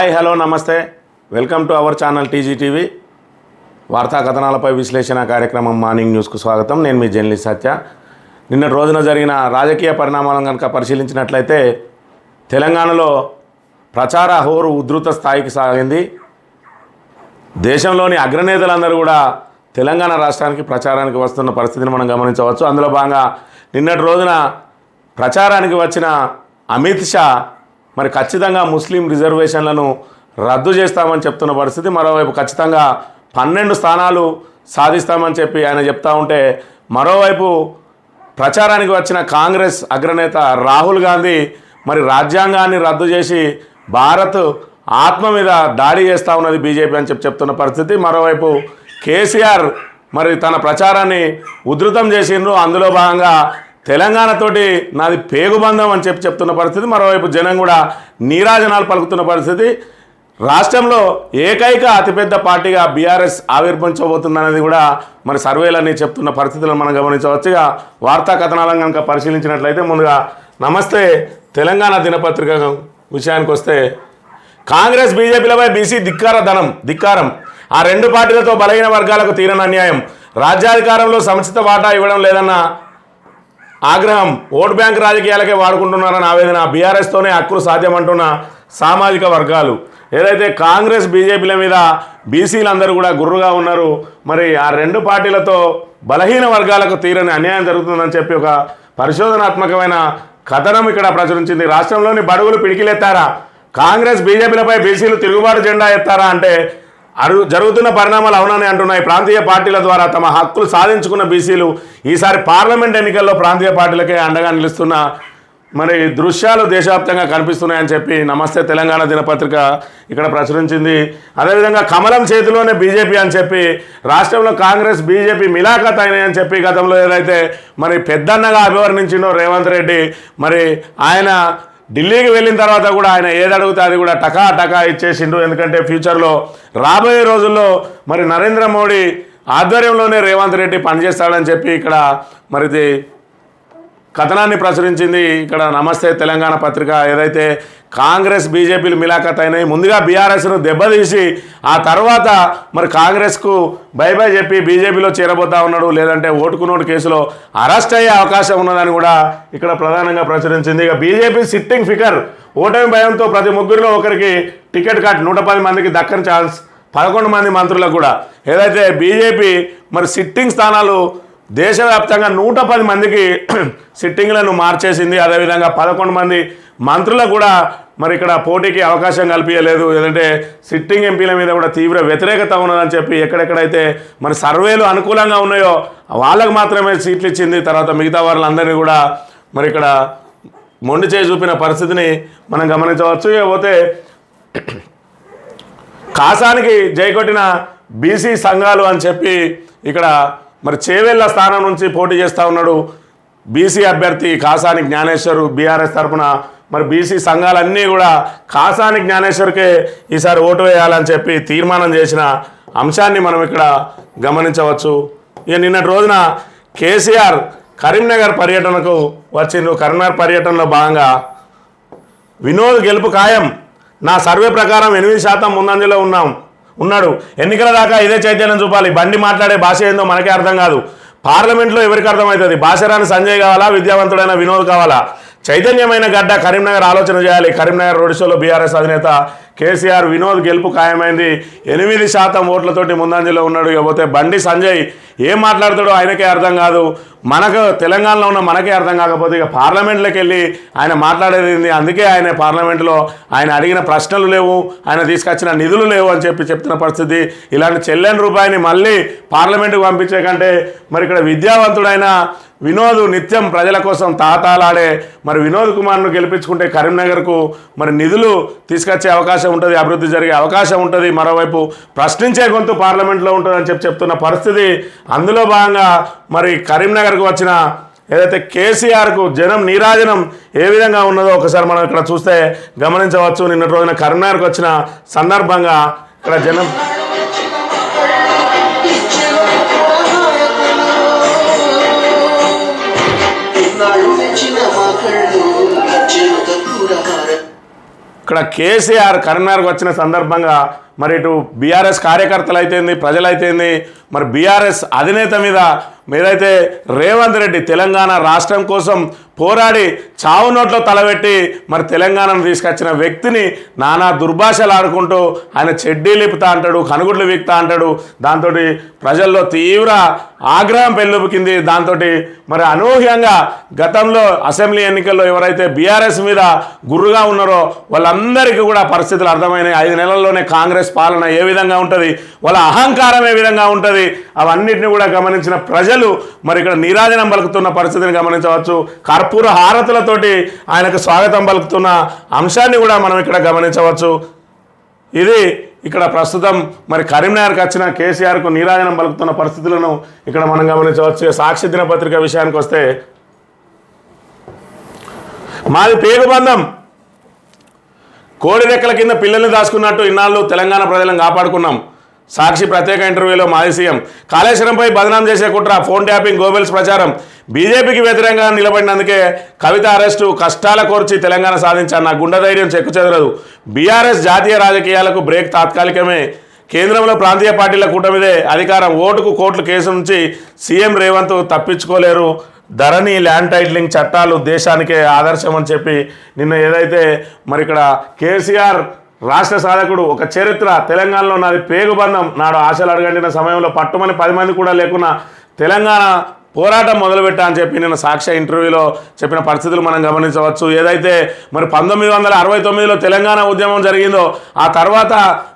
Hi hello నమస్తే. Welcome to our channel TGTV వార్తా కథనాలపై విశ్లేషణ కార్యక్రమం మార్నింగ్ న్యూస్కు స్వాగతం. నేను మీ జర్నలిస్ట్ సత్య. నిన్న రోజున జరిగిన రాజకీయ పరిణామాలను కనుక పరిశీలించినట్లయితే తెలంగాణలో ప్రచార హోరు ఉధృత స్థాయికి సాగింది. దేశంలోని అగ్రనేతలందరూ కూడా తెలంగాణ రాష్ట్రానికి ప్రచారానికి వస్తున్న పరిస్థితిని మనం గమనించవచ్చు. అందులో భాగంగా నిన్నటి రోజున ప్రచారానికి వచ్చిన అమిత్ షా మరి ఖచ్చితంగా ముస్లిం రిజర్వేషన్లను రద్దు చేస్తామని చెప్తున్న పరిస్థితి. మరోవైపు ఖచ్చితంగా పన్నెండు స్థానాలు సాధిస్తామని చెప్పి ఆయన చెప్తా ఉంటే మరోవైపు ప్రచారానికి వచ్చిన కాంగ్రెస్ అగ్రనేత రాహుల్ గాంధీ మరి రాజ్యాంగాన్ని రద్దు చేసి భారత్ ఆత్మ మీద దాడి చేస్తూ ఉన్నది బీజేపీ అని చెప్పి చెప్తున్న పరిస్థితి. మరోవైపు కేసీఆర్ మరి తన ప్రచారాన్ని ఉధృతం చేసిండ్రు. అందులో భాగంగా తెలంగాణతోటి నాది పేగుబంధం అని చెప్పి చెప్తున్న పరిస్థితి మరోవైపు జనం కూడా నీరాజనాలు పలుకుతున్న పరిస్థితి. రాష్ట్రంలో ఏకైక అతిపెద్ద పార్టీగా బీఆర్ఎస్ ఆవిర్భవించబోతుందనేది కూడా మరి సర్వేలన్నీ చెప్తున్న పరిస్థితులను మనం గమనించవచ్చు ఇక వార్తా కథనాలను కనుక పరిశీలించినట్లయితే ముందుగా నమస్తే తెలంగాణ దినపత్రిక విషయానికి వస్తే కాంగ్రెస్ బీజేపీలపై బీసీ ధిక్కార ధనం ధిక్కారం. ఆ రెండు పార్టీలతో బలహీన వర్గాలకు తీరని అన్యాయం. రాజ్యాధికారంలో సముచిత వాటా ఇవ్వడం లేదన్న ఆగ్రహం ఓట్ బ్యాంక్ రాజకీయాలకే వాడుకుంటున్నారని ఆవేదన బీఆర్ఎస్తోనే హక్కులు సాధ్యమంటున్న సామాజిక వర్గాలు. ఏదైతే కాంగ్రెస్ బీజేపీల మీద బీసీలందరూ కూడా గుర్రుగా ఉన్నారు మరి ఆ రెండు పార్టీలతో బలహీన వర్గాలకు తీరని అన్యాయం జరుగుతుందని చెప్పి ఒక పరిశోధనాత్మకమైన కథనం ఇక్కడ ప్రచురించింది. రాష్ట్రంలోని బడుగులు పిడికిలెత్తారా? కాంగ్రెస్ బీజేపీలపై బీసీలు తిరుగుబాటు జెండా ఎత్తారా అంటే అడుగు జరుగుతున్న పరిణామాలు అవునని అంటున్నాయి. ప్రాంతీయ పార్టీల ద్వారా తమ హక్కులు సాధించుకున్న బీసీలు ఈసారి పార్లమెంట్ ఎన్నికల్లో ప్రాంతీయ పార్టీలకే అండగా నిలుస్తున్న మరి దృశ్యాలు దేశవ్యాప్తంగా కనిపిస్తున్నాయని చెప్పి నమస్తే తెలంగాణ దినపత్రిక ఇక్కడ ప్రచురించింది. అదేవిధంగా కమలం చేతిలోనే బీజేపీ అని చెప్పి రాష్ట్రంలో కాంగ్రెస్ బీజేపీ మిలాఖత్ అయినాయని చెప్పి గతంలో ఏదైతే మరి పెద్దన్నగా అభివర్ణించిండో రేవంత్ రెడ్డి మరి ఆయన ఢిల్లీకి వెళ్ళిన తర్వాత కూడా ఆయన ఏది అడిగితే అది కూడా టకా టకా ఇచ్చేసిండు ఎందుకంటే ఫ్యూచర్లో రాబోయే రోజుల్లో మరి నరేంద్ర మోడీ ఆధ్వర్యంలోనే రేవంత్ రెడ్డి పనిచేస్తాడని చెప్పి ఇక్కడ మరిది కథనాన్ని ప్రచురించింది. ఇక్కడ నమస్తే తెలంగాణ పత్రిక. ఏదైతే కాంగ్రెస్ బీజేపీలు మిలాఖత్ అయినాయి ముందుగా బీఆర్ఎస్ను దెబ్బతీసి ఆ తర్వాత మరి కాంగ్రెస్కు బై బై చెప్పి బీజేపీలో చేరబోతా ఉన్నాడు. లేదంటే ఓటుకున్నోడు కేసులో అరెస్ట్ అయ్యే అవకాశం ఉన్నదని కూడా ఇక్కడ ప్రధానంగా ప్రచురించింది. ఇక బీజేపీ సిట్టింగ్ ఫిగర్ ఓటమి భయంతో ప్రతి ముగ్గురిలో ఒకరికి టికెట్ కట్ నూట పది మందికి దక్కని ఛాన్స్ పదకొండు మంది మంత్రులకు కూడా. ఏదైతే బీజేపీ మరి సిట్టింగ్ స్థానాలు దేశవ్యాప్తంగా నూట పది మందికి సిట్టింగ్లను మార్చేసింది. అదేవిధంగా పదకొండు మంది మంత్రులకు కూడా మరి ఇక్కడ పోటీకి అవకాశం కల్పించలేదు ఏదంటే సిట్టింగ్ ఎంపీల మీద కూడా తీవ్ర వ్యతిరేకత ఉన్నదని చెప్పి ఎక్కడెక్కడైతే మరి సర్వేలు అనుకూలంగా ఉన్నాయో వాళ్ళకు మాత్రమే సీట్లు ఇచ్చింది తర్వాత మిగతా వాళ్ళందరినీ కూడా మరి ఇక్కడ మొండి చేయి చూపిన పరిస్థితిని మనం గమనించవచ్చు. పోతే కాసానికి జయకొట్టిన బీసీ సంఘాలు అని చెప్పి ఇక్కడ మరి చేవెళ్ళ స్థానం నుంచి పోటీ చేస్తూ ఉన్నాడు బీసీ అభ్యర్థి కాసాని జ్ఞానేశ్వరు బీఆర్ఎస్ తరఫున. మరి బీసీ సంఘాలన్నీ కూడా కాసాని జ్ఞానేశ్వర్కే ఈసారి ఓటు వేయాలని చెప్పి తీర్మానం చేసిన అంశాన్ని మనం ఇక్కడ గమనించవచ్చు. ఇక నిన్నటి రోజున కేసీఆర్ కరీంనగర్ పర్యటనకు వచ్చిండ్రు కరీంనగర్ పర్యటనలో భాగంగా వినోద్ గెలుపు ఖాయం. నా సర్వే ప్రకారం ఎనిమిది శాతం ముందంజలో ఉన్నాం. ఉన్నాడు. ఎన్నికల దాకా ఇదే చైతన్యం చూపాలి. బండి మాట్లాడే భాష ఏందో మనకే అర్థం కాదు. పార్లమెంట్లో ఎవరికి అర్థమవుతుంది? భాషరాని సంజయ్ కావాలా? విద్యావంతుడైన వినోద్ కావాలా? చైతన్యమైన గడ్డ కరీంనగర్ ఆలోచన చేయాలి. కరీంనగర్ రోడ్ షోలో బీఆర్ఎస్ అధినేత కేసీఆర్ వినోద్ గెలుపు ఖాయమైంది. ఎనిమిది శాతం ఓట్లతోటి ముందంజలో ఉన్నాడు. ఇకపోతే బండి సంజయ్ ఏం మాట్లాడతాడో ఆయనకే అర్థం కాదు. మనకు తెలంగాణలో ఉన్న మనకే అర్థం కాకపోతే ఇక పార్లమెంట్లోకి వెళ్ళి ఆయన మాట్లాడేది అందుకే ఆయన పార్లమెంట్లో ఆయన అడిగిన ప్రశ్నలు లేవు. ఆయన తీసుకొచ్చిన నిధులు లేవు అని చెప్పి చెప్తున్న పరిస్థితి. ఇలాంటి చెల్లెని రూపాయిని మళ్ళీ పార్లమెంటుకు పంపించే కంటే మరి ఇక్కడ విద్యావంతుడైన వినోద్ నిత్యం ప్రజల కోసం తాతాలాడే మరి వినోద్ కుమార్ను గెలిపించుకుంటే కరీంనగర్కు మరి నిధులు తీసుకొచ్చే అవకాశం ఉంటుంది అభివృద్ధి జరిగే అవకాశం ఉంటుంది మరోవైపు ప్రశ్నించే గొంతు పార్లమెంట్లో ఉంటుందని చెప్పి చెప్తున్న పరిస్థితి. అందులో భాగంగా మరి కరీంనగర్కు వచ్చిన ఏదైతే కేసీఆర్కు జనం నీరాజనం ఏ విధంగా ఉన్నదో ఒకసారి మనం ఇక్కడ చూస్తే గమనించవచ్చు. నిన్నటి రోజున కరీంనగర్కు వచ్చిన సందర్భంగా ఇక్కడ జనం నాడు మెచ్చిన మా కళ్ళు ఇక్కడ కేసీఆర్ కరీంనగర్కి వచ్చిన సందర్భంగా మరి ఇటు బీఆర్ఎస్ కార్యకర్తలు అయితేంది ప్రజలైతేంది మరి బీఆర్ఎస్ అధినేత మీద మీరైతే రేవంత్ రెడ్డి తెలంగాణ రాష్ట్రం కోసం పోరాడి చావు నోట్లో తలబెట్టి మరి తెలంగాణను తీసుకొచ్చిన వ్యక్తిని నానా దుర్భాషలు ఆడుకుంటూ ఆయన చెడ్డీ లిపుతా అంటాడు కనుగుడ్లు వీక్తా అంటాడు. దాంతో ప్రజల్లో తీవ్ర ఆగ్రహం పెళ్ళుపుకింది దాంతో మరి అనూహ్యంగా గతంలో అసెంబ్లీ ఎన్నికల్లో ఎవరైతే బీఆర్ఎస్ మీద గుర్రుగా ఉన్నారో వాళ్ళందరికీ కూడా పరిస్థితులు అర్థమైనాయి. ఐదు నెలల్లోనే కాంగ్రెస్ పాలన ఏ విధంగా ఉంటుంది? వాళ్ళ అహంకారం ఏ విధంగా ఉంటుంది? అవన్నిటిని కూడా గమనించిన ప్రజలు మరి ఇక్కడ నీరాజనం పలుకుతున్న పరిస్థితిని గమనించవచ్చు. కర్పూర హారతులతోటి ఆయనకు స్వాగతం పలుకుతున్న అంశాన్ని కూడా మనం ఇక్కడ గమనించవచ్చు. ఇది ఇక్కడ ప్రస్తుతం మరి కరీంనగర్కి వచ్చిన కేసీఆర్కు నీరాజనం పలుకుతున్న పరిస్థితులను ఇక్కడ మనం గమనించవచ్చు. సాక్షి దినపత్రిక విషయానికి వస్తే మాది పేగుబంధం కోడి రెక్కల కింద పిల్లల్ని దాచుకున్నట్టు ఇన్నాళ్ళు తెలంగాణ ప్రజలను కాపాడుకున్నాం. సాక్షి ప్రత్యేక ఇంటర్వ్యూలో మాజీ సీఎం. కాళేశ్వరంపై బదనాం చేసే కుట్ర ఫోన్ ట్యాపింగ్ గోబెల్స్ ప్రచారం. బీజేపీకి వ్యతిరేకంగా నిలబడినందుకే కవిత అరెస్టు కష్టాల కోర్చి తెలంగాణ సాధించాను నా గుండె ధైర్యం చెక్కు చెదరదు. బీఆర్ఎస్ జాతీయ రాజకీయాలకు బ్రేక్ తాత్కాలికమే. కేంద్రంలో ప్రాంతీయ పార్టీల కూటమిదే అధికారం. ఓటుకు కోట్లు కేసు నుంచి సీఎం రేవంత్ తప్పించుకోలేరు. ధరణి ల్యాండ్ టైటిలింగ్ చట్టాలు దేశానికే ఆదర్శం అని చెప్పి నిన్న ఏదైతే మరి ఇక్కడ కేసీఆర్ రాష్ట్ర సాధకుడు ఒక చరిత్ర తెలంగాణలో నాది పేగుబంధం నాడు ఆశలు అడగండిన సమయంలో పట్టుమని పది మంది కూడా లేకున్నా తెలంగాణ పోరాటం మొదలుపెట్టా అని చెప్పి నేను సాక్ష్య ఇంటర్వ్యూలో చెప్పిన పరిస్థితులు మనం గమనించవచ్చు. ఏదైతే మరి పంతొమ్మిది వందల అరవై తొమ్మిదిలో తెలంగాణ ఉద్యమం జరిగిందో ఆ తర్వాత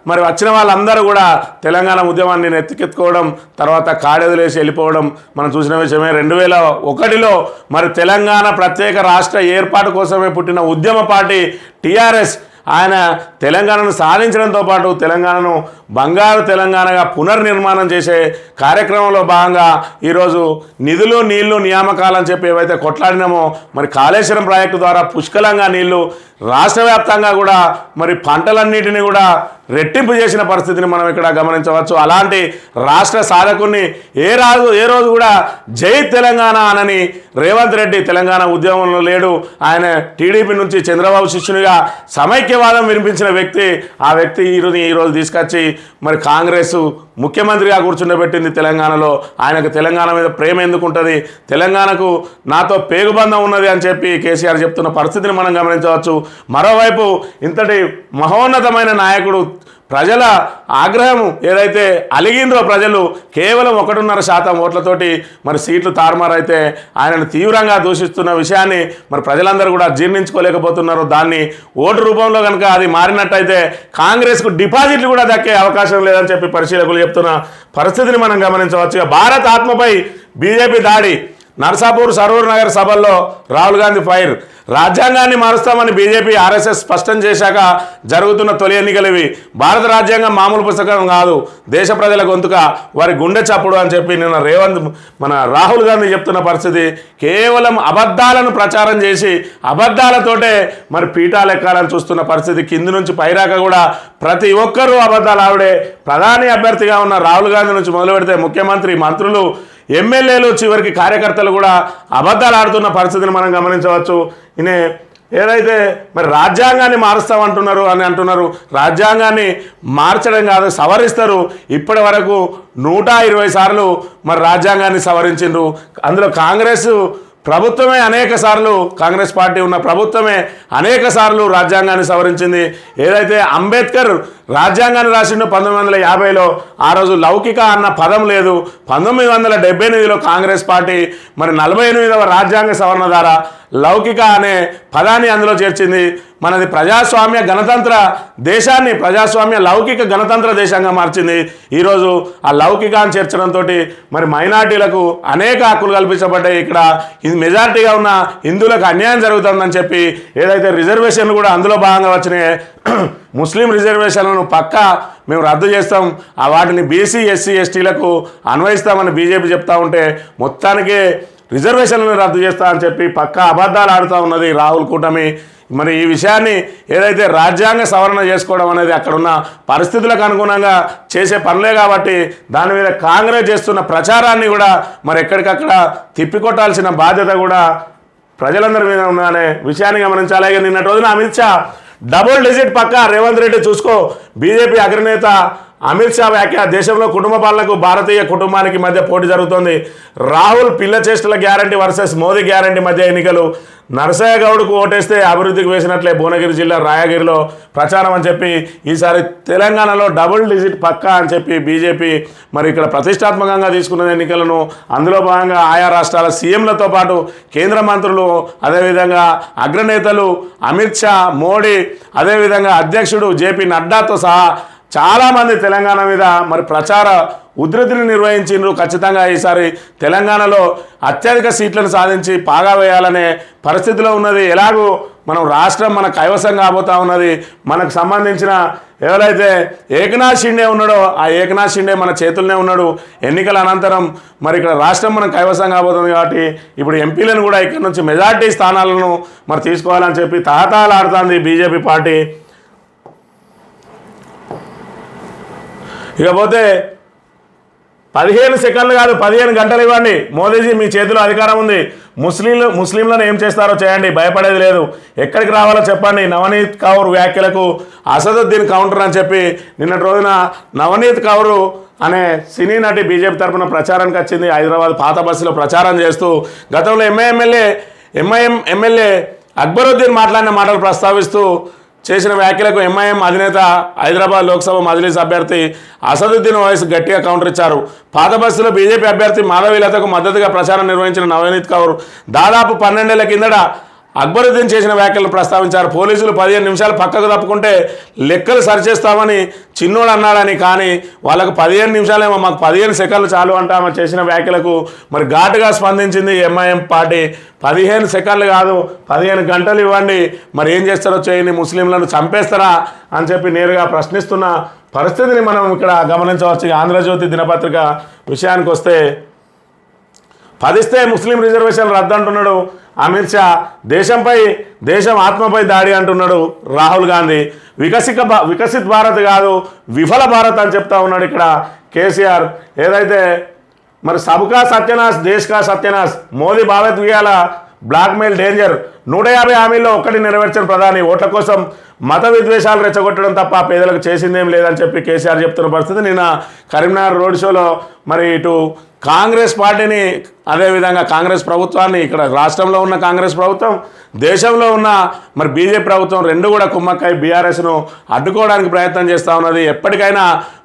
మరి వచ్చిన వాళ్ళందరూ కూడా తెలంగాణ ఉద్యమాన్ని నెత్తికెత్తుకోవడం తర్వాత కాడెదులేసి వెళ్ళిపోవడం మనం చూసిన విషయమే. రెండు వేల ఒకటిలో మరి తెలంగాణ ప్రత్యేక రాష్ట్ర ఏర్పాటు కోసమే పుట్టిన ఉద్యమ పార్టీ టీఆర్ఎస్ ఆయన తెలంగాణను సాధించడంతో పాటు తెలంగాణను బంగారు తెలంగాణగా పునర్నిర్మాణం చేసే కార్యక్రమంలో భాగంగా ఈరోజు నిధులు నీళ్ళు నియామకాలని చెప్పి ఏవైతే కొట్లాడినామో మరి కాళేశ్వరం ప్రాజెక్టు ద్వారా పుష్కలంగా నీళ్ళు రాష్ట్ర వ్యాప్తంగా కూడా మరి పంటలన్నిటిని కూడా రెట్టింపు చేసిన పరిస్థితిని మనం ఇక్కడ గమనించవచ్చు. అలాంటి రాష్ట్ర సాధకుని ఏ రాజు ఏ రోజు కూడా జై తెలంగాణ అనని రేవంత్ రెడ్డి తెలంగాణ ఉద్యమంలో లేడు. ఆయన టీడీపీ నుంచి చంద్రబాబు శిష్యునిగా సమైక్యవాదం వినిపించిన వ్యక్తి. ఆ వ్యక్తి ఈరోజు ఈరోజు తీసుకొచ్చి మరి కాంగ్రెస్ ముఖ్యమంత్రిగా కూర్చుండబెట్టింది తెలంగాణలో. ఆయనకు తెలంగాణ మీద ప్రేమ ఎందుకు ఉంటుంది? తెలంగాణకు నాతో పేగుబంధం ఉన్నది అని చెప్పి కేసీఆర్ చెప్తున్న పరిస్థితిని మనం గమనించవచ్చు. మరోవైపు ఇంతటి మహోన్నతమైన నాయకుడు ప్రజల ఆగ్రహం ఏదైతే అలిగిందో ప్రజలు కేవలం ఒకటిన్నర శాతం ఓట్లతోటి మరి సీట్లు తారుమారైతే ఆయనను తీవ్రంగా దూషిస్తున్న విషయాన్ని మరి ప్రజలందరూ కూడా జీర్ణించుకోలేకపోతున్నారు. దాన్ని ఓటు రూపంలో కనుక అది మారినట్టయితే కాంగ్రెస్కు డిపాజిట్లు కూడా దక్కే అవకాశం లేదని చెప్పి పరిశీలకులు చెప్తున్న పరిస్థితిని మనం గమనించవచ్చు. భారత్ ఆత్మపై బీజేపీ దాడి నర్సాపూర్ సరూర్ నగర్ సభల్లో రాహుల్ గాంధీ ఫైర్. రాజ్యాంగాన్ని మారుస్తామని బీజేపీ ఆర్ఎస్ఎస్ స్పష్టం చేశాక జరుగుతున్న తొలి ఎన్నికలు ఇవి. భారత రాజ్యాంగం మామూలు పుస్తకం కాదు. దేశ ప్రజల గొంతుక వారి గుండె చప్పుడు అని చెప్పి నిన్న రేవంత్ మన రాహుల్ గాంధీ చెప్తున్న పరిస్థితి. కేవలం అబద్ధాలను ప్రచారం చేసి అబద్ధాలతోటే మరి పీఠాలు ఎక్కాలని చూస్తున్న పరిస్థితి కింది నుంచి పైరాక కూడా ప్రతి ఒక్కరూ అబద్ధాలు ఆవిడే ప్రధాని అభ్యర్థిగా ఉన్న రాహుల్ గాంధీ నుంచి మొదలు పెడితే ముఖ్యమంత్రి మంత్రులు ఎమ్మెల్యేలు చివరికి కార్యకర్తలు కూడా అబద్ధాలు ఆడుతున్న పరిస్థితిని మనం గమనించవచ్చు. ఈయన ఏదైతే మరి రాజ్యాంగాన్ని మారుస్తామంటున్నారు అని అంటున్నారు రాజ్యాంగాన్ని మార్చడం కాదు సవరిస్తారు. ఇప్పటి వరకు నూట ఇరవై సార్లు మరి రాజ్యాంగాన్ని సవరించిండ్రు. అందులో కాంగ్రెస్ ప్రభుత్వమే అనేక సార్లు కాంగ్రెస్ పార్టీ ఉన్న ప్రభుత్వమే అనేక సార్లు రాజ్యాంగాన్ని సవరించింది. ఏదైతే అంబేద్కర్ రాజ్యాంగాన్ని రాసిండో పంతొమ్మిది వందల యాభైలో ఆ రోజు లౌకిక అన్న పదం లేదు. పంతొమ్మిది వందల డెబ్బై ఎనిమిదిలో కాంగ్రెస్ పార్టీ మరి నలభై ఎనిమిదవ రాజ్యాంగ సవరణ ద్వారా లౌకిక అనే పదాన్ని అందులో చేర్చింది. మనది ప్రజాస్వామ్య గణతంత్ర దేశాన్ని ప్రజాస్వామ్య లౌకిక గణతంత్ర దేశంగా మార్చింది. ఈరోజు ఆ లౌకికాన్ని చేర్చడంతో మరి మైనార్టీలకు అనేక హక్కులు కల్పించబడ్డాయి. ఇక్కడ ఇది మెజారిటీగా ఉన్న హిందువులకు అన్యాయం జరుగుతుందని చెప్పి ఏదైతే రిజర్వేషన్లు కూడా అందులో భాగంగా వచ్చినాయి ముస్లిం రిజర్వేషన్లను పక్కా మేము రద్దు చేస్తాం. ఆ వాటిని బీసీ ఎస్సీ ఎస్టీలకు అన్వయిస్తామని బీజేపీ చెప్తా ఉంటే మొత్తానికి రిజర్వేషన్లను రద్దు చేస్తా అని చెప్పి పక్కా అబద్ధాలు ఆడుతూ ఉన్నది రాహుల్ కూటమి. మరి ఈ విషయాన్ని ఏదైతే రాజ్యాంగ సవరణ చేసుకోవడం అనేది అక్కడున్న పరిస్థితులకు అనుగుణంగా చేసే పనులే కాబట్టి దాని మీద కాంగ్రెస్ చేస్తున్న ప్రచారాన్ని కూడా మరి ఎక్కడికక్కడ తిప్పికొట్టాల్సిన బాధ్యత కూడా ప్రజలందరి మీద ఉందనే విషయాన్ని గమనించాలి. అలాగే నిన్నటి రోజున అమిత్ షా డబుల్ డిజిట్ పక్క రేవంత్ రెడ్డి చూసుకో బీజేపీ అగ్రనేత అమిత్ షా వ్యాఖ్య దేశంలో కుటుంబ పాలనకు భారతీయ కుటుంబానికి మధ్య పోటీ జరుగుతోంది. రాహుల్ పిల్ల చేష్టల గ్యారంటీ వర్సెస్ మోదీ గ్యారంటీ మధ్య ఎన్నికలు. నరసయ్య గౌడ్కు ఓటేస్తే అభివృద్ధికి వేసినట్లే భువనగిరి జిల్లా రాయగిరిలో ప్రచారం అని చెప్పి ఈసారి తెలంగాణలో డబుల్ డిజిట్ పక్కా అని చెప్పి బీజేపీ మరి ఇక్కడ ప్రతిష్టాత్మకంగా తీసుకున్న ఎన్నికలను అందులో భాగంగా ఆయా రాష్ట్రాల సీఎంలతో పాటు కేంద్ర మంత్రులు అదేవిధంగా అగ్రనేతలు అమిత్ షా మోడీ అదేవిధంగా అధ్యక్షుడు జేపీ నడ్డాతో సహా చాలామంది తెలంగాణ మీద మరి ప్రచార ఉధృతిని నిర్వహించిండ్రు ఖచ్చితంగా ఈసారి తెలంగాణలో అత్యధిక సీట్లను సాధించి పాగా వేయాలనే పరిస్థితిలో ఉన్నది. ఎలాగూ మనం రాష్ట్రం మన కైవసం కాబోతా ఉన్నది. మనకు సంబంధించిన ఎవరైతే ఏకనాథ్ షిండే ఉన్నాడో ఆ ఏకనాథ్ షిండే మన చేతుల్లోనే ఉన్నాడు. ఎన్నికల అనంతరం మరి ఇక్కడ రాష్ట్రం మనం కైవసం కాబోతుంది కాబట్టి ఇప్పుడు ఎంపీలను కూడా ఇక్కడ నుంచి మెజార్టీ స్థానాలను మరి తీసుకోవాలని చెప్పి తహతాలాడుతుంది బీజేపీ పార్టీ. ఇకపోతే పదిహేను సెకండ్లు కాదు పదిహేను గంటలు ఇవ్వండి. మోదీజీ మీ చేతిలో అధికారం ఉంది. ముస్లింలు ముస్లింలను ఏం చేస్తారో చేయండి భయపడేది లేదు. ఎక్కడికి రావాలో చెప్పండి. నవనీత్ కౌర్ వ్యాఖ్యలకు అసదుద్దీన్ కౌంటర్ అని చెప్పి నిన్నటి రోజున నవనీత్ కౌరు అనే సినీ నటి బీజేపీ తరఫున ప్రచారానికి వచ్చింది. హైదరాబాద్ పాత బస్సులో ప్రచారం చేస్తూ గతంలో ఎంఐ ఎంఐఎం ఎమ్మెల్యే అక్బరుద్దీన్ మాట్లాడిన మాటలు ప్రస్తావిస్తూ చేసిన వ్యాఖ్యలకు ఎంఐఎం అధినేత హైదరాబాద్ లోక్సభ మజిలీస్ అభ్యర్థి అసదుద్దీన్ ఓవైస్ గట్టిగా కౌంటర్ ఇచ్చారు. పాత బస్సులో బీజేపీ అభ్యర్థి మాధవీలతకు మద్దతుగా ప్రచారం నిర్వహించిన నవనీత్ కౌర్ దాదాపు పన్నెండేళ్ళ కిందట అక్బరుద్దీన్ చేసిన వ్యాఖ్యలు ప్రస్తావించారు. పోలీసులు పదిహేను నిమిషాలు పక్కకు తప్పుకుంటే లెక్కలు సరిచేస్తామని చిన్నోడు అన్నాడని కానీ వాళ్ళకు పదిహేను నిమిషాలేమో మాకు పదిహేను సెకండ్లు చాలు అంట ఆమె చేసిన వ్యాఖ్యలకు మరి ఘాటుగా స్పందించింది ఎంఐఎం పార్టీ. పదిహేను సెకండ్లు కాదు పదిహేను గంటలు ఇవ్వండి. మరి ఏం చేస్తారో చేయండి ముస్లింలను చంపేస్తారా అని చెప్పి నేరుగా ప్రశ్నిస్తున్న పరిస్థితిని మనం ఇక్కడ గమనించవచ్చు. ఆంధ్రజ్యోతి దినపత్రిక విషయానికి వస్తే పదిస్తే ముస్లిం రిజర్వేషన్ రద్దు అంటున్నాడు అమిత్ షా దేశంపై దేశం ఆత్మపై దాడి అంటున్నాడు రాహుల్ గాంధీ. వికసిక భా- వికసిత్ భారత్ కాదు విఫల భారత్ అని చెప్తా ఉన్నాడు ఇక్కడ కేసీఆర్. ఏదైతే మరి సబ్కా సత్యనాశ్ దేశ్ కా సత్యనాశ్ మోదీ భావోద్వేగాల బ్లాక్మెయిల్ డేంజర్. నూట యాభై హామీల్లో ఒక్కటి నెరవేర్చిన ప్రధాని ఓట్ల కోసం మత విద్వేషాలు రెచ్చగొట్టడం తప్ప పేదలకు చేసిందేం లేదని చెప్పి కేసీఆర్ చెప్తున్న పరిస్థితి. నిన్న కరీంనగర్ రోడ్ షోలో మరి ఇటు కాంగ్రెస్ పార్టీని అదేవిధంగా కాంగ్రెస్ ప్రభుత్వాన్ని ఇక్కడ రాష్ట్రంలో ఉన్న కాంగ్రెస్ ప్రభుత్వం దేశంలో ఉన్న మరి బీజేపీ ప్రభుత్వం రెండు కూడా కుమ్మక్కై బీఆర్ఎస్ను అడ్డుకోవడానికి ప్రయత్నం చేస్తూ ఉన్నది. ఎప్పటికైనా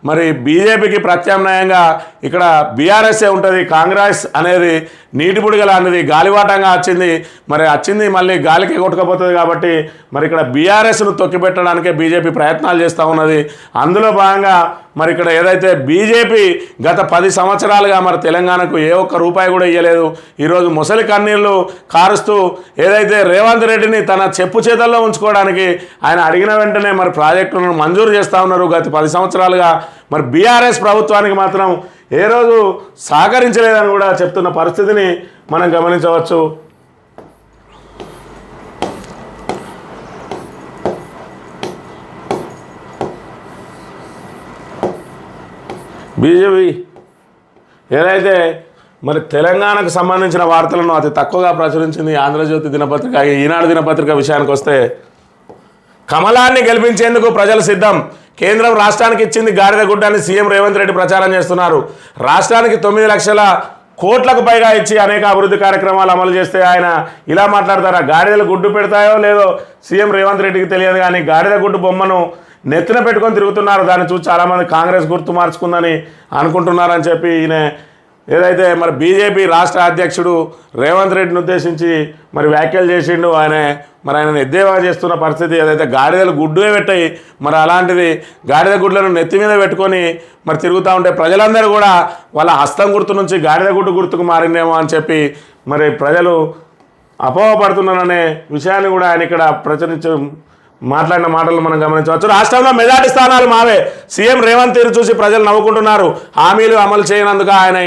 మరి బీజేపీకి ప్రత్యామ్నాయంగా ఇక్కడ బీఆర్ఎస్ఏ ఉంటుంది కాంగ్రెస్ అనేది నీటి బుడిగ గాలివాటంగా వచ్చింది. మరి వచ్చింది మళ్ళీ గాలికి కొట్టుకపోతుంది కాబట్టి మరి ఇక్కడ బీఆర్ఎస్ను తొక్కిపెట్టడానికే బీజేపీ ప్రయత్నాలు చేస్తూ ఉన్నది. అందులో భాగంగా మరి ఇక్కడ ఏదైతే బీజేపీ గత పది సంవత్సరాలుగా మరి తెలంగాణకు ఏ ఒక్క రూపాయి కూడా ఇవ్వలేదు ఈరోజు ముసలి కన్నీళ్ళు కారుస్తూ ఏదైతే రేవంత్ రెడ్డిని తన చెప్పు చేతల్లో ఉంచుకోవడానికి ఆయన అడిగిన వెంటనే మరి ప్రాజెక్టులను మంజూరు చేస్తూ ఉన్నారు. గత పది సంవత్సరాలుగా మరి బీఆర్ఎస్ ప్రభుత్వానికి మాత్రం ఏ రోజు సహకరించలేదని కూడా చెప్తున్న పరిస్థితిని మనం గమనించవచ్చు. బీజేపీ. ఏదైతే మరి తెలంగాణకు సంబంధించిన వార్తలను అతి తక్కువగా ప్రచురించింది ఆంధ్రజ్యోతి దినపత్రిక ఈనాడు దినపత్రిక విషయానికి వస్తే కమలాన్ని గెలిపించేందుకు ప్రజలు సిద్ధం. కేంద్రం రాష్ట్రానికి ఇచ్చింది గాడిద గుడ్డని సీఎం రేవంత్ రెడ్డి ప్రచారం చేస్తున్నారు. రాష్ట్రానికి తొమ్మిది లక్షల కోట్లకు పైగా ఇచ్చి అనేక అభివృద్ధి కార్యక్రమాలు అమలు చేస్తే ఆయన ఇలా మాట్లాడతారా? గాడిదలు గుడ్డు పెడతాయో లేదో సీఎం రేవంత్ రెడ్డికి తెలియదు కానీ గాడిద గుడ్డు బొమ్మను నెత్తిన పెట్టుకొని తిరుగుతున్నారు. దాన్ని చూసి చాలామంది కాంగ్రెస్ గుర్తు మార్చుకుందని అనుకుంటున్నారని చెప్పి ఈయన ఏదైతే మరి బీజేపీ రాష్ట్ర అధ్యక్షుడు రేవంత్ రెడ్డిని ఉద్దేశించి మరి వ్యాఖ్యలు చేసిండు ఆయన మరి ఆయన ఎద్దేవా చేస్తున్న పరిస్థితి ఏదైతే గాడిదలు గుడ్డే పెట్టాయి మరి అలాంటిది గాడిద గుడ్లను నెత్తి మీద పెట్టుకొని మరి తిరుగుతూ ఉంటే ప్రజలందరూ కూడా వాళ్ళ హస్తం గుర్తు నుంచి గాడిద గుడ్డు గుర్తుకు మారిందేమో అని చెప్పి మరి ప్రజలు అపోహపడుతున్నారనే విషయాన్ని కూడా ఆయన ఇక్కడ ప్రచురించ మాట్లాడిన మాటలు మనం గమనించవచ్చు. రాష్ట్రంలో మెజార్టీ స్థానాలు మావే. సీఎం రేవంత్ తీరు చూసి ప్రజలు నవ్వుకుంటున్నారు. హామీలు అమలు చేయనందుకు ఆయన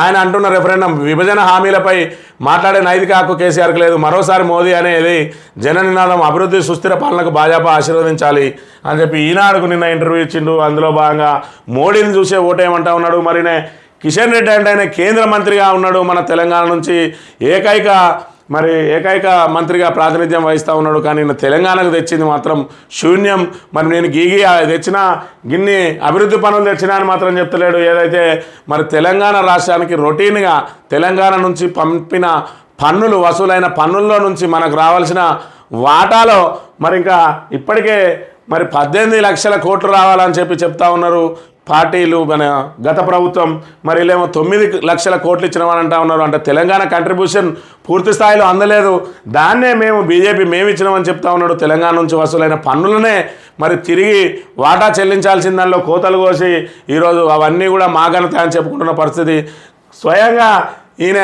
ఆయన అంటున్న రెఫరెండం విభజన హామీలపై మాట్లాడే నైతిక హక్కు కేసీఆర్కి లేదు. మరోసారి మోదీ అనేది జన నినాదం అభివృద్ధి సుస్థిర పాలనకు భాజపా ఆశీర్వదించాలి అని చెప్పి ఈనాడుకు నిన్న ఇంటర్వ్యూ ఇచ్చిండు. అందులో భాగంగా మోడీని చూసే ఓటేమంటా ఉన్నాడు. మరినే కిషన్ రెడ్డి అంటే ఆయన కేంద్ర మంత్రిగా ఉన్నాడు మన తెలంగాణ నుంచి. ఏకైక మరి ఏకైక మంత్రిగా ప్రాతినిధ్యం వహిస్తూ ఉన్నాడు కానీ నేను తెలంగాణకు తెచ్చింది మాత్రం శూన్యం. మరి నేను గీగి తెచ్చిన గిన్ని అభివృద్ధి పనులు తెచ్చినా అని మాత్రం చెప్తలేడు. ఏదైతే మరి తెలంగాణ రాష్ట్రానికి రొటీన్గా తెలంగాణ నుంచి పంపిన పన్నులు వసూలైన పన్నుల్లో నుంచి మనకు రావాల్సిన వాటాలో మరి ఇంకా ఇప్పటికే మరి పద్దెనిమిది లక్షల కోట్లు రావాలని చెప్పి చెప్తా ఉన్నారు. పార్టీలు మన గత ప్రభుత్వం మరి లేమో తొమ్మిది లక్షల కోట్లు ఇచ్చినామని అంటా ఉన్నారు. అంటే తెలంగాణ కంట్రిబ్యూషన్ పూర్తి స్థాయిలో అందలేదు. దాన్నే మేము బీజేపీ మేము ఇచ్చినామని చెప్తా ఉన్నాడు. తెలంగాణ నుంచి వసూలైన పన్నులనే మరి తిరిగి వాటా చెల్లించాల్సిన దానిలో కోతలు కోసి ఈరోజు అవన్నీ కూడా మా ఘనత అని చెప్పుకుంటున్న పరిస్థితి. స్వయంగా ఈయన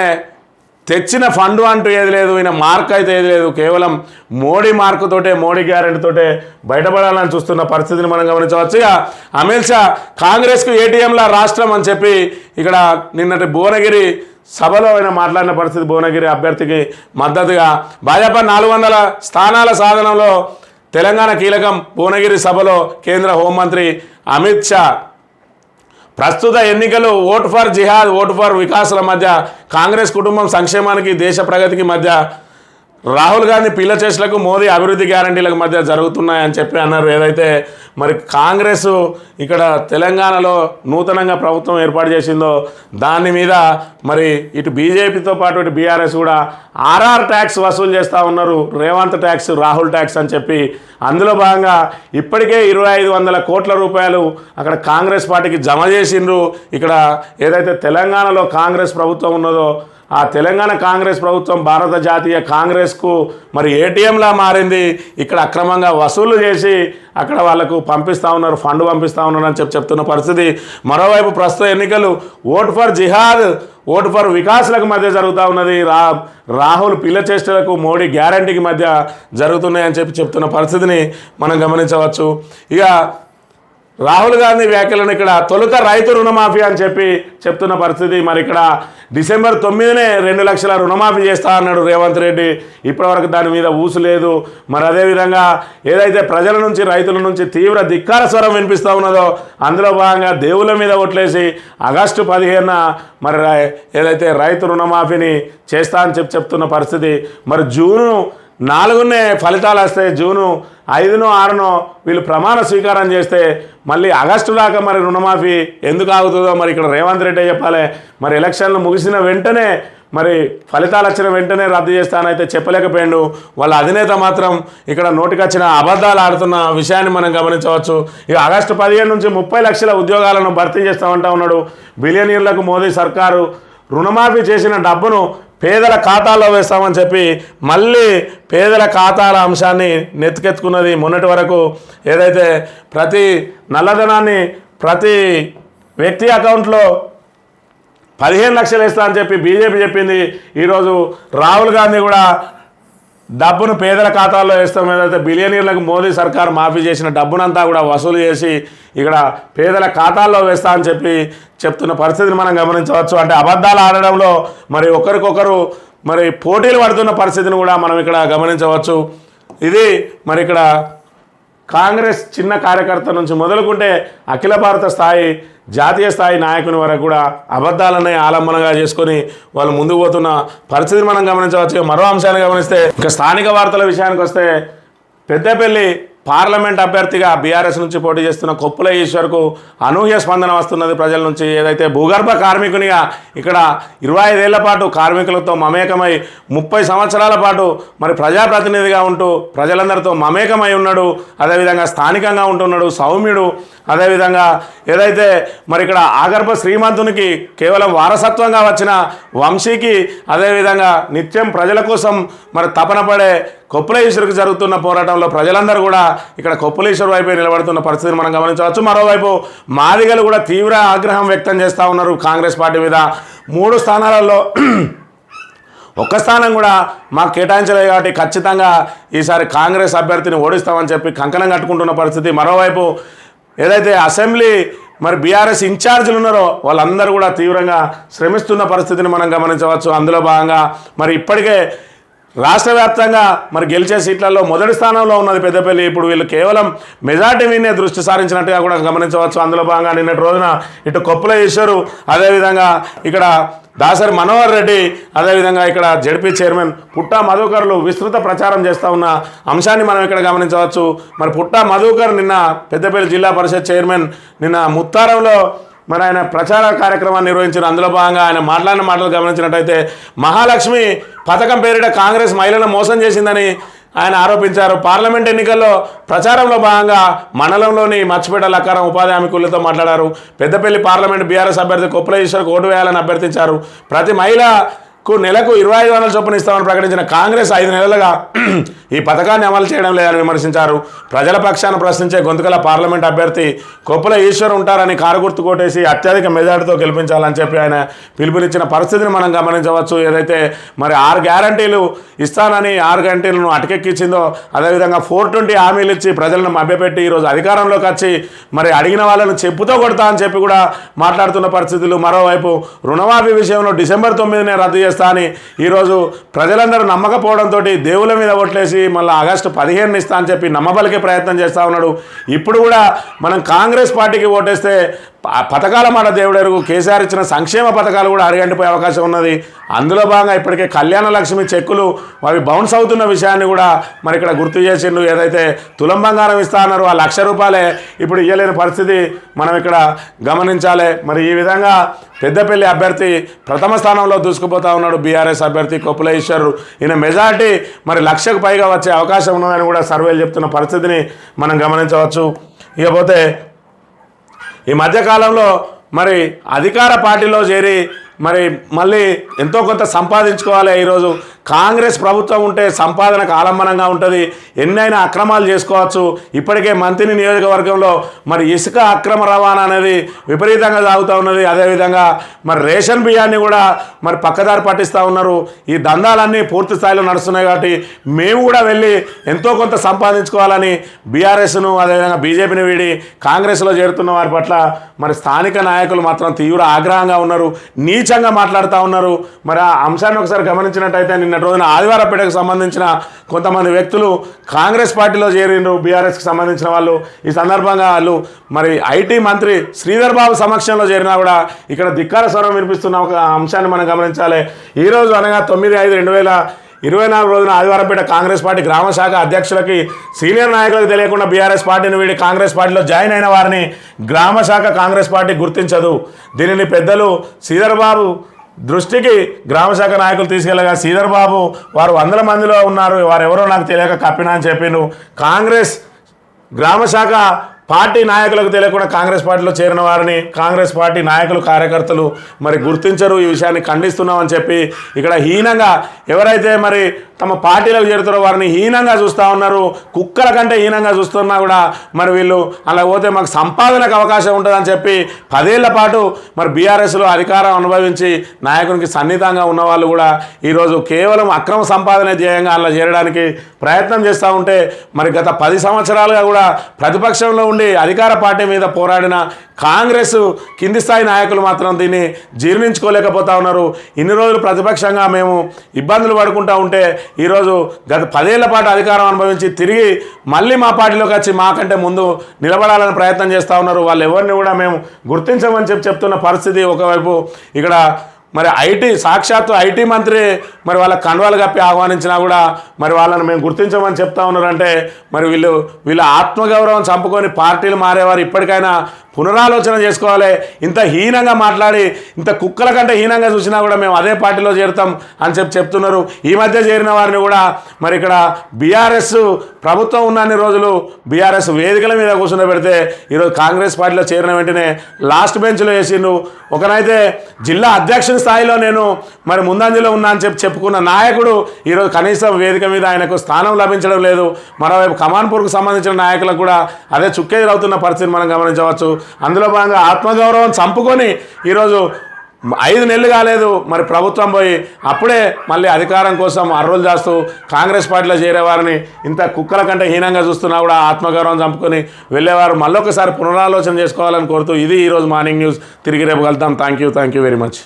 తెచ్చిన ఫండ్ అంటూ ఏది లేదు ఈయన మార్క్ అయితే ఏది లేదు. కేవలం మోడీ మార్కుతోటే మోడీ గ్యారెంటీతోటే బయటపడాలని చూస్తున్న పరిస్థితిని మనం గమనించవచ్చు. ఇక అమిత్ షా కాంగ్రెస్కు ఏటీఎంల రాష్ట్రం అని చెప్పి ఇక్కడ నిన్నటి భువనగిరి సభలో ఆయన మాట్లాడిన పరిస్థితి భువనగిరి అభ్యర్థికి మద్దతుగా భాజపా నాలుగు వందల స్థానాల సాధనంలో తెలంగాణ కీలకం భువనగిరి సభలో కేంద్ర హోంమంత్రి అమిత్ షా ప్రస్తుత ఎన్నికలు vote for jihad vote for వికాసుల మధ్య కాంగ్రెస్ కుటుంబం సంక్షేమానికి దేశ ప్రగతికి మధ్య రాహుల్ గాంధీ పిల్ల చేష్టలకు మోదీ అభివృద్ధి గ్యారంటీలకు మధ్య జరుగుతున్నాయని చెప్పి అన్నారు. ఏదైతే మరి కాంగ్రెస్ ఇక్కడ తెలంగాణలో నూతనంగా ప్రభుత్వం ఏర్పాటు చేసిందో దాని మీద మరి ఇటు బీజేపీతో పాటు ఇటు బీఆర్ఎస్ కూడా ఆర్ఆర్ ట్యాక్స్ వసూలు చేస్తూ ఉన్నారు. రేవంత్ ట్యాక్స్ రాహుల్ ట్యాక్స్ అని చెప్పి. అందులో భాగంగా ఇప్పటికే ఇరవై ఐదు వందల కోట్ల రూపాయలు అక్కడ కాంగ్రెస్ పార్టీకి జమ చేసిండ్రు. ఇక్కడ ఏదైతే తెలంగాణలో కాంగ్రెస్ ప్రభుత్వం ఉన్నదో ఆ తెలంగాణ కాంగ్రెస్ ప్రభుత్వం భారత జాతీయ కాంగ్రెస్కు మరి ఏటీఎంలా మారింది. ఇక్కడ అక్రమంగా వసూలు చేసి అక్కడ వాళ్ళకు పంపిస్తూ ఉన్నారు ఫండ్ పంపిస్తూ ఉన్నారు అని చెప్పి చెప్తున్న పరిస్థితి. మరోవైపు ప్రస్తుత ఎన్నికలు vote for jihad vote for వికాస్లకు మధ్య జరుగుతూ ఉన్నది. రా రాహుల్ పిల్ల చేష్టలకు మోడీ గ్యారంటీకి మధ్య జరుగుతున్నాయని చెప్పి చెప్తున్న పరిస్థితిని మనం గమనించవచ్చు. ఇక రాహుల్ గాంధీ వ్యాఖ్యలను ఇక్కడ తొలుత రైతు రుణమాఫీ అని చెప్పి చెప్తున్న పరిస్థితి. మరి ఇక్కడ డిసెంబర్ తొమ్మిదినే రెండు లక్షల రుణమాఫీ చేస్తా అన్నాడు రేవంత్ రెడ్డి. ఇప్పటివరకు దాని మీద ఊసు లేదు. మరి అదేవిధంగా ఏదైతే ప్రజల నుంచి రైతుల నుంచి తీవ్ర ధిక్కార స్వరం వినిపిస్తూ ఉన్నదో అందులో భాగంగా దేవుళ్ళ మీద ఒట్లేసి ఆగస్టు పదిహేనున మరి రై- ఏదైతే రైతు రుణమాఫీని చేస్తా అని చెప్పి చెప్తున్న పరిస్థితి. మరి జూను నాలుగునే ఫలితాలు వస్తే జూను ఐదునో ఆరునో వీళ్ళు ప్రమాణ స్వీకారం చేస్తే మళ్ళీ ఆగస్టు దాకా మరి రుణమాఫీ ఎందుకు ఆగుతుందో మరి ఇక్కడ రేవంత్ రెడ్డి చెప్పాలి. మరి ఎలక్షన్లు ముగిసిన వెంటనే మరి ఫలితాలు వచ్చిన వెంటనే రద్దు చేస్తానైతే చెప్పలేకపోయాడు. వాళ్ళ అధినేత మాత్రం ఇక్కడ నోటికొచ్చిన అబద్ధాలు ఆడుతున్న విషయాన్ని మనం గమనించవచ్చు. ఇక ఆగస్టు పదిహేను నుంచి ముప్పై లక్షల ఉద్యోగాలను భర్తీ చేస్తామంటా ఉన్నాడు. బిలియనీర్లకు మోదీ సర్కారు రుణమాఫీ చేసిన డబ్బును పేదల ఖాతాల్లో వేస్తామని చెప్పి మళ్ళీ పేదల ఖాతాల అంశాన్ని నెత్తికెత్తుకున్నది మొన్నటి వరకు ఏదైతే ప్రతి నల్లధనాన్ని ప్రతి వ్యక్తి అకౌంట్లో పదిహేను లక్షలు ఇస్తా అని చెప్పి బీజేపీ చెప్పింది. ఈరోజు రాహుల్ గాంధీ కూడా డబ్బును పేదల ఖాతాల్లో వేస్తాం. ఏదైతే బిలియనీర్లకు మోదీ సర్కార్ మాఫీ చేసిన డబ్బునంతా కూడా వసూలు చేసి ఇక్కడ పేదల ఖాతాల్లో వేస్తా అని చెప్పి చెప్తున్న పరిస్థితిని మనం గమనించవచ్చు. అంటే అబద్ధాలు ఆడడంలో మరి ఒకరికొకరు మరి పోటీలు పడుతున్న పరిస్థితిని కూడా మనం ఇక్కడ గమనించవచ్చు. ఇది మరి ఇక్కడ కాంగ్రెస్ చిన్న కార్యకర్త నుంచి మొదలుకుంటే అఖిల భారత స్థాయి జాతీయ స్థాయి నాయకుని వరకు కూడా అబద్ధాలనే ఆలంబనగా చేసుకొని వాళ్ళు ముందుకు పోతున్న పరిస్థితిని మనం గమనించవచ్చు మరో అంశాన్ని గమనిస్తే ఇంకా స్థానిక వార్తల విషయానికి వస్తే పెద్దపల్లి పార్లమెంట్ అభ్యర్థిగా బీఆర్ఎస్ నుంచి పోటీ చేస్తున్న కొప్పుల ఈశ్వర్కు అనూహ్య స్పందన వస్తున్నది ప్రజల నుంచి. ఏదైతే భూగర్భ కార్మికునిగా ఇక్కడ ఇరవై ఐదేళ్ళ పాటు కార్మికులతో మమేకమై ముప్పై సంవత్సరాల పాటు మరి ప్రజాప్రతినిధిగా ఉంటూ ప్రజలందరితో మమేకమై ఉన్నాడు. అదేవిధంగా స్థానికంగా ఉంటున్నాడు సౌమ్యుడు. అదేవిధంగా ఏదైతే మరి ఇక్కడ ఆగర్భ శ్రీమంతునికి కేవలం వారసత్వంగా వచ్చిన వంశీకి అదేవిధంగా నిత్యం ప్రజల కోసం మరి తపన పడే కొప్పులేశ్వరికి జరుగుతున్న పోరాటంలో ప్రజలందరూ కూడా ఇక్కడ కొప్పులేశ్వర్ వైపే నిలబడుతున్న పరిస్థితిని మనం గమనించవచ్చు. మరోవైపు మాదిగలు కూడా తీవ్ర ఆగ్రహం వ్యక్తం చేస్తూ ఉన్నారు కాంగ్రెస్ పార్టీ మీద. మూడు స్థానాలలో ఒక్క స్థానం కూడా మాకు కేటాయించలేదు కాబట్టి ఖచ్చితంగా ఈసారి కాంగ్రెస్ అభ్యర్థిని ఓడిస్తామని చెప్పి కంకణం కట్టుకుంటున్న పరిస్థితి. మరోవైపు ఏదైతే అసెంబ్లీ మరి బీఆర్ఎస్ ఇన్ఛార్జీలు ఉన్నారో వాళ్ళందరూ కూడా తీవ్రంగా శ్రమిస్తున్న పరిస్థితిని మనం గమనించవచ్చు. అందులో భాగంగా మరి ఇప్పటికే రాష్ట్ర వ్యాప్తంగా మరి గెలిచే సీట్లలో మొదటి స్థానంలో ఉన్నది పెద్దపల్లి. ఇప్పుడు వీళ్ళు కేవలం మెజార్టీ మీదే దృష్టి సారించినట్టుగా కూడా గమనించవచ్చు. అందులో భాగంగా నిన్నటి రోజున ఇటు కొప్పుల ఈశ్వరు అదేవిధంగా ఇక్కడ దాసరి మనోహర్ రెడ్డి అదేవిధంగా ఇక్కడ జడ్పీ చైర్మన్ పుట్టా మధుకర్లు విస్తృత ప్రచారం చేస్తూ ఉన్న అంశాన్ని మనం ఇక్కడ గమనించవచ్చు. మరి పుట్టా మధుకర్ నిన్న పెద్దపల్లి జిల్లా పరిషత్ చైర్మన్ నిన్న ముత్తారంలో మరి ఆయన ప్రచార కార్యక్రమాన్ని నిర్వహించిన అందులో భాగంగా ఆయన మాట్లాడిన మాటలు గమనించినట్టయితే మహాలక్ష్మి పథకం పేరిట కాంగ్రెస్ మహిళలను మోసం చేసిందని ఆయన ఆరోపించారు. పార్లమెంట్ ఎన్నికల్లో ప్రచారంలో భాగంగా మండలంలోని మర్చిపేట లక్కారం ఉపాధి హామీ కూలీలతో మాట్లాడారు. పెద్దపల్లి పార్లమెంట్ బీఆర్ఎస్ అభ్యర్థి కొప్పుల ఈశ్వర్కు ఓటు వేయాలని అభ్యర్థించారు. ప్రతి మహిళ కు నెలకు ఇరవై ఐదు వందల చొప్పున ఇస్తామని ప్రకటించిన కాంగ్రెస్ ఐదు నెలలుగా ఈ పథకాన్ని అమలు చేయడం లేదని విమర్శించారు. ప్రజల పక్షాన ప్రశ్నించే గొంతుకల పార్లమెంట్ అభ్యర్థి కొప్పుల ఈశ్వర్ ఉంటారని కారు గుర్తు కొట్టేసి అత్యధిక మెజార్టీతో గెలిపించాలని చెప్పి ఆయన పిలుపునిచ్చిన పరిస్థితిని మనం గమనించవచ్చు. ఏదైతే మరి ఆరు గ్యారంటీలు ఇస్తానని ఆరు గ్యారంటీలను అటకెక్కించిందో అదేవిధంగా ఫోర్ ట్వంటీ హామీలు ఇచ్చి ప్రజలను మభ్యపెట్టి ఈరోజు అధికారంలోకి వచ్చి మరి అడిగిన వాళ్ళను చెప్పుతో కొడతా అని చెప్పి కూడా మాట్లాడుతున్న పరిస్థితులు. మరోవైపు రుణమాఫీ విషయంలో డిసెంబర్ తొమ్మిదినే రద్దు చేస్తా అని ఈరోజు ప్రజలందరూ నమ్మకపోవడంతో దేవుల మీద ఓట్లేసి మళ్ళీ ఆగస్టు పదిహేను ఇస్తా అని చెప్పి నమ్మబలికే ప్రయత్నం చేస్తూ ఉన్నాడు. ఇప్పుడు కూడా మనం కాంగ్రెస్ పార్టీకి ఓటేస్తే పథకాల మాట దేవుడెరుగు కేసీఆర్ ఇచ్చిన సంక్షేమ పథకాలు కూడా అరిగంటిపోయే అవకాశం ఉన్నది. అందులో భాగంగా ఇప్పటికే కళ్యాణ లక్ష్మి చెక్కులు అవి బౌన్స్ అవుతున్న విషయాన్ని కూడా మరి ఇక్కడ గుర్తు చేసిండు ఏదైతే తులం బంగారం ఇస్తా అన్నారు ఆ లక్ష రూపాయలే ఇప్పుడు ఇవ్వలేని పరిస్థితి మనం ఇక్కడ గమనించాలి. మరి ఈ విధంగా పెద్దపల్లి అభ్యర్థి ప్రథమ స్థానంలో దూసుకుపోతా ఉన్నాడు బీఆర్ఎస్ అభ్యర్థి కొప్పుల ఈశ్వర్ ఈయన మెజార్టీ మరి లక్షకు పైగా వచ్చే అవకాశం ఉన్నదని కూడా సర్వేలు చెప్తున్న పరిస్థితిని మనం గమనించవచ్చు. ఇకపోతే ఈ మధ్యకాలంలో మరి అధికార పార్టీలో చేరి మరి మళ్ళీ ఎంతో కొంత సంపాదించుకోవాలి ఈరోజు కాంగ్రెస్ ప్రభుత్వం ఉంటే సంపాదనకు ఆలంబనంగా ఉంటుంది. ఎన్నైనా అక్రమాలు చేసుకోవచ్చు. ఇప్పటికే మంత్రి నియోజకవర్గంలో మరి ఇసుక అక్రమ రవాణా అనేది విపరీతంగా సాగుతూ ఉన్నది. అదేవిధంగా మరి రేషన్ బియ్యాన్ని కూడా మరి పక్కదారి పట్టిస్తూ ఉన్నారు. ఈ దందాలన్నీ పూర్తి స్థాయిలో నడుస్తున్నాయి కాబట్టి మేము కూడా వెళ్ళి ఎంతో కొంత సంపాదించుకోవాలని బీఆర్ఎస్ను అదేవిధంగా బీజేపీని వీడి కాంగ్రెస్లో చేరుతున్న వారి పట్ల మరి స్థానిక నాయకులు మాత్రం తీవ్ర ఆగ్రహంగా ఉన్నారు. నీచంగా మాట్లాడుతూ ఉన్నారు. మరి ఆ అంశాన్ని ఒకసారి గమనించినట్టయితే నిన్నటి రోజున ఆదివారపేటకు సంబంధించిన కొంతమంది వ్యక్తులు కాంగ్రెస్ పార్టీలో చేరిండ్రు బీఆర్ఎస్కి సంబంధించిన వాళ్ళు. ఈ సందర్భంగా వాళ్ళు మరి ఐటీ మంత్రి శ్రీధర్ బాబు సమక్షంలో చేరినా కూడా ఇక్కడ ధిక్కార స్వరం వినిపిస్తున్న ఒక అంశాన్ని మనం గమనించాలి. ఈరోజు అనగా తొమ్మిది ఐదు రెండు వేల ఇరవై నాలుగు రోజున ఆదివారంపేట కాంగ్రెస్ పార్టీ గ్రామ శాఖ అధ్యక్షులకి సీనియర్ నాయకులకు తెలియకుండా బీఆర్ఎస్ పార్టీని వీడి కాంగ్రెస్ పార్టీలో జాయిన్ అయిన వారిని గ్రామ శాఖ కాంగ్రెస్ పార్టీ గుర్తించదు. దీనిని పెద్దలు శ్రీధర్బాబు దృష్టికి గ్రామ శాఖ నాయకులు తీసుకెళ్ళగా శ్రీధర్ బాబు వారు వందల మందిలో ఉన్నారు. వారు ఎవరో నాకు తెలియక కప్పినా అని చెప్పిండు కాంగ్రెస్ గ్రామ శాఖ పార్టీ నాయకులకు తెలియకుండా కాంగ్రెస్ పార్టీలో చేరిన వారిని కాంగ్రెస్ పార్టీ నాయకులు కార్యకర్తలు మరి గుర్తించరు. ఈ విషయాన్ని ఖండిస్తున్నామని చెప్పి ఇక్కడ హీనంగా ఎవరైతే మరి తమ పార్టీలకు చేరుతారో వారిని హీనంగా చూస్తూ ఉన్నారు. కుక్కల కంటే హీనంగా చూస్తున్నా కూడా మరి వీళ్ళు అలా పోతే మాకు సంపాదనకు అవకాశం ఉంటుందని చెప్పి పదేళ్ళ పాటు మరి బీఆర్ఎస్లో అధికారం అనుభవించి నాయకునికి సన్నిహితంగా ఉన్న వాళ్ళు కూడా ఈరోజు కేవలం అక్రమ సంపాదన ధ్యేయంగా అలా చేరడానికి ప్రయత్నం చేస్తూ ఉంటే మరి గత పది సంవత్సరాలుగా కూడా ప్రతిపక్షంలో ఉండి అధికార పార్టీ మీద పోరాడిన కాంగ్రెస్ కింది స్థాయి నాయకులు మాత్రం దీన్ని జీర్ణించుకోలేకపోతా ఉన్నారు. ఇన్ని రోజులు ప్రతిపక్షంగా మేము ఇబ్బందులు పడుకుంటా ఉంటే ఈరోజు గత పదేళ్ళ పాటు అధికారం అనుభవించి తిరిగి మళ్ళీ మా పార్టీలోకి వచ్చి మాకంటే ముందు నిలబడాలని ప్రయత్నం చేస్తూ ఉన్నారు. వాళ్ళు ఎవరిని కూడా మేము గుర్తించమని చెప్పి చెప్తున్న పరిస్థితి ఒకవైపు ఇక్కడ మరి ఐటీ సాక్షాత్తు ఐటీ మంత్రి మరి వాళ్ళ కండువాలు కప్పి ఆహ్వానించినా కూడా మరి వాళ్ళని మేము గుర్తించమని చెప్తా ఉన్నారంటే మరి వీళ్ళు వీళ్ళ ఆత్మగౌరవం చంపుకొని పార్టీలు మారేవారు ఇప్పటికైనా పునరాలోచన చేసుకోవాలి. ఇంత హీనంగా మాట్లాడి ఇంత కుక్కల కంటే హీనంగా చూసినా కూడా మేము అదే పార్టీలో చేరుతాం అని చెప్పి చెప్తున్నారు. ఈ మధ్య చేరిన వారిని కూడా మరి ఇక్కడ బీఆర్ఎస్ ప్రభుత్వం ఉన్నన్ని రోజులు బీఆర్ఎస్ వేదికల మీద కూర్చుని పెడితే ఈరోజు కాంగ్రెస్ పార్టీలో చేరిన వెంటనే లాస్ట్ బెంచ్లో వేసిండు. ఒకనైతే జిల్లా అధ్యక్షుని స్థాయిలో నేను మరి ముందంజలో ఉన్నా అని చెప్పి చెప్పుకున్న నాయకుడు ఈరోజు కనీసం వేదిక మీద ఆయనకు స్థానం లభించడం లేదు. మరోవైపు కమాన్పూర్కు సంబంధించిన నాయకులకు కూడా అదే చుక్కేది అవుతున్న పరిస్థితిని మనం గమనించవచ్చు. అందులో భాగంగా ఆత్మగౌరవం చంపుకొని ఈరోజు ఐదు నెలలు కాలేదు మరి ప్రభుత్వం పోయి అప్పుడే మళ్ళీ అధికారం కోసం అర్రులు చేస్తూ కాంగ్రెస్ పార్టీలో చేరేవారిని ఇంత కుక్కల కంటే హీనంగా చూస్తున్నా కూడా ఆత్మగౌరవం చంపుకొని వెళ్ళేవారు. మళ్ళొకసారి పునరాలోచన చేసుకోవాలని కోరుతూ ఇది ఈరోజు మార్నింగ్ న్యూస్. తిరిగి రేపు కలుద్దాం. Thank you thank you very much